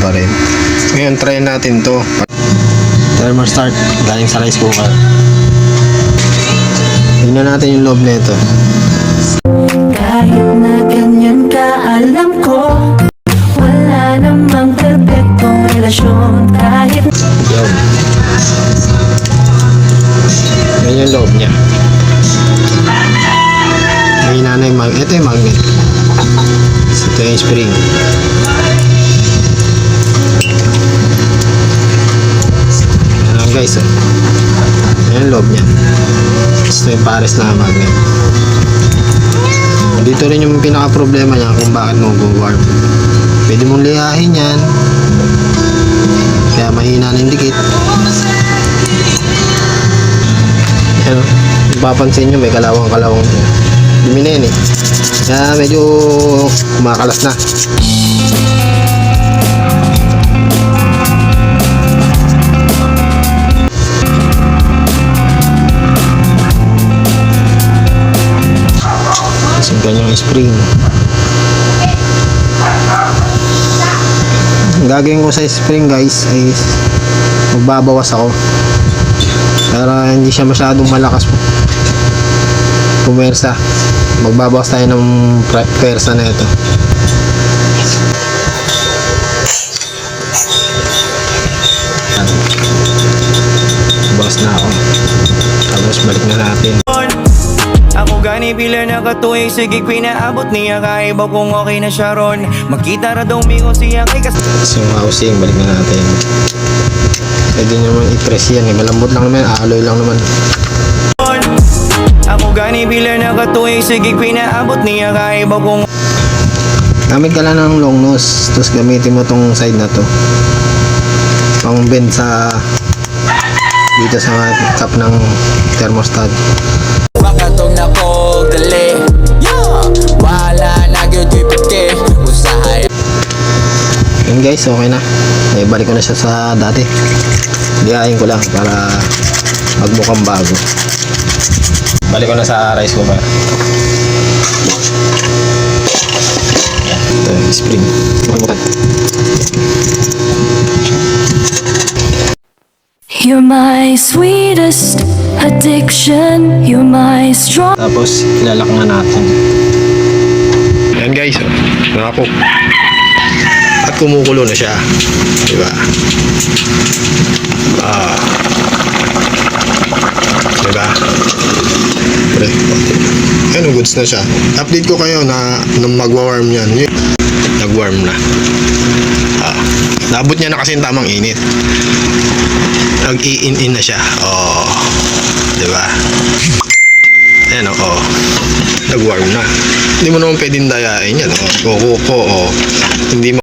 pa rin. Ngayon, try natin to. Timer start. Galing sa rice cooker. Tingnan natin yung loob nito. Kahit na ganyan ka, alam ko Wala namang perfectong relasyon Kahit Yun. Yan yung loob niya. May na yung mag Ito yung magnet. Ito yung spring. Yung pares na magnet. Dito rin yung pinaka problema niya kung bakit mag-warm. Pwede mong lihahin yan. Kaya mahina na yung dikit. Ano, papansin nyo may kalawang-kalawang dumi na yun eh. Kaya medyo kumakalas na. Kasi ganyan yung spring. Gagawin ko sa spring guys ay magbabawas ako. Para hindi siya masyadong malakas pumersa magbabawas tayo ng persa na ito. Bawas na ako. Tapos balik na natin Ako gani pila na katuig Sige pinaabot niya Kaibaw kung okay na siya ron Magkita ra daw mingo siya kay kas so yung housing balik na natin pwede naman i-press yan eh. malambot lang naman aloy lang naman Ako gani pila na katuig Sige pinaabot niya Kaibaw kung Gamit ka lang ng long nose, tapos gamitin mo tong side na to. Pang bend sa dito sa top ng thermostat. Guys, okay na. Eh, balik ko na siya sa dati. Lihain ko lang para magmukhang bago. Balik ko na sa rice cooker. Yan, ito yung spring. Makalimutan. You're my sweetest addiction You're my strong Tapos, ilalak na natin. Yan guys, oh. Kumukulo na siya. Diba? Ah. Diba? Pre. Ayun, goods na siya. Update ko kayo na nung magwa-warm yan. Nag-warm na. Ah. Naabot niya na kasi yung tamang init. Nag-i-in-in na siya. Oh. Diba? Ayan o, oh. Nag-warm na. Hindi mo naman pwedeng dayain yan, oh. Kukuko, oh. Hindi mo